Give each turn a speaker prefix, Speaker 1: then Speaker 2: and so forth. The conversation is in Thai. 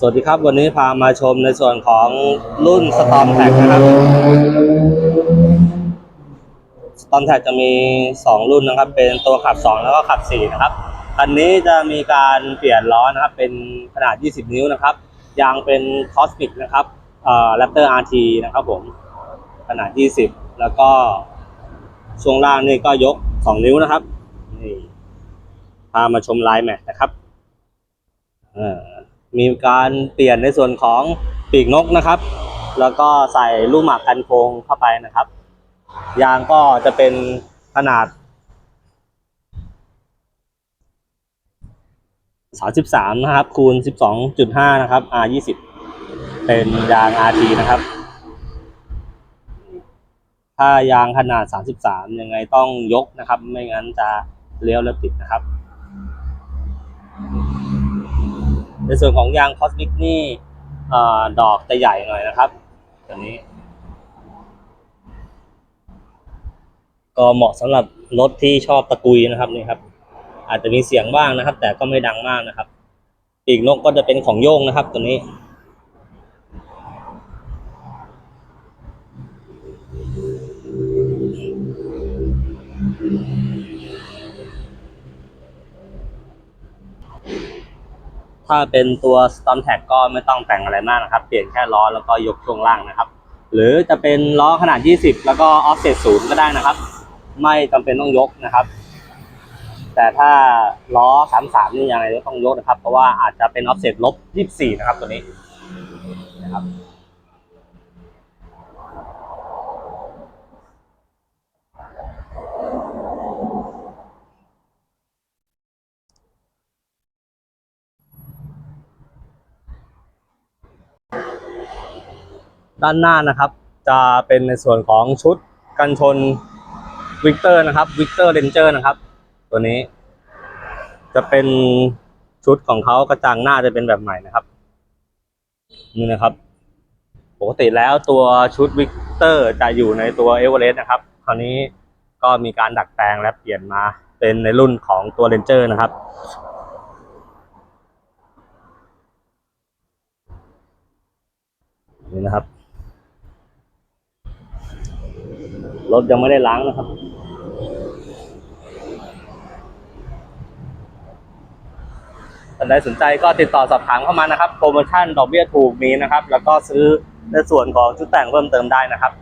Speaker 1: สวัสดีครับ วันนี้พามาชมในส่วนของรุ่น Storm t a g นะครับ Storm t a g จะมี 2 รุ่นนะครับ เป็นตัวขับ 2 แล้วก็ขับ 4 นะครับคันนี้จะมีการเปลี่ยนล้อนะครับ เป็นขนาด 20 นิ้วนะครับ ยางเป็น Cosmic นะครับเอ่อ Raptor RT นะครับผมขนาด 20 แล้วก็ช่วงล่างนี่ก็ยก 2 นิ้วนะครับนี่พามาชมลายแม็กนะครับเอ่อ มีการเปลี่ยนในส่วนของปีกนกนะครับ แล้วก็ใส่ลูกหมากกันโคงเข้าไปนะครับ ยางก็จะเป็นขนาด 33 นะครับ คูณ 12.5 นะครับ R 20 เป็นยาง RT นะครับ ถ้ายางขนาด 33 ยังไงต้องยกนะครับ ไม่งั้นจะเลี้ยวแล้วติดนะครับ ในส่วนของยางคอสมิกนี่อดอกจะใหญ่หน่อยนะครับตัวนี้ ก็เหมาะสำหรับรถที่ชอบตะกุยนะครับนี่ครับ อาจจะมีเสียงบ้างนะครับ แต่ก็ไม่ดังมากนะครับ อีกนกก็จะเป็นของโย่งนะครับตัวนี้ ถ้าเป็นตัว Storm Tag ก็ไม่ต้องแต่งอะไรมากนะครับ เปลี่ยนแค่ล้อแล้วก็ยกช่วงล่างนะครับ หรือจะเป็นล้อขนาด 20 แล้วก็ offset ศูนย์ก็ได้นะครับ ไม่จำเป็นต้องยกนะครับ แต่ถ้าล้อ 33 นี่ยังไงก็ต้องยกนะครับ เพราะว่าอาจจะเป็น offset ลบ 24 นะครับตัวนี้นะครับ ด้านหน้านะครับ จะเป็นในส่วนของชุดกันชนวิกเตอร์นะครับวิกเตอร์เรนเจอร์นะครับ ตัวนี้ จะเป็นชุดของเขากระจังหน้าจะเป็นแบบใหม่นะครับ นี่นะครับ ปกติแล้วตัวชุดวิกเตอร์จะอยู่ในตัวเอเวอเรสต์นะครับ คราวนี้ก็มีการดัดแปลงและเปลี่ยนมาเป็นในรุ่นของตัวเรนเจอร์นะครับนี่นะครับ รถยังไม่ได้ล้างนะครับ ท่านใดสนใจก็ติดต่อสอบถามเข้ามานะครับ โปรโมชั่นดอกเบี้ยถูกมีนะครับ แล้วก็ซื้อในส่วนของชุดแต่งเพิ่มเติมได้นะครับ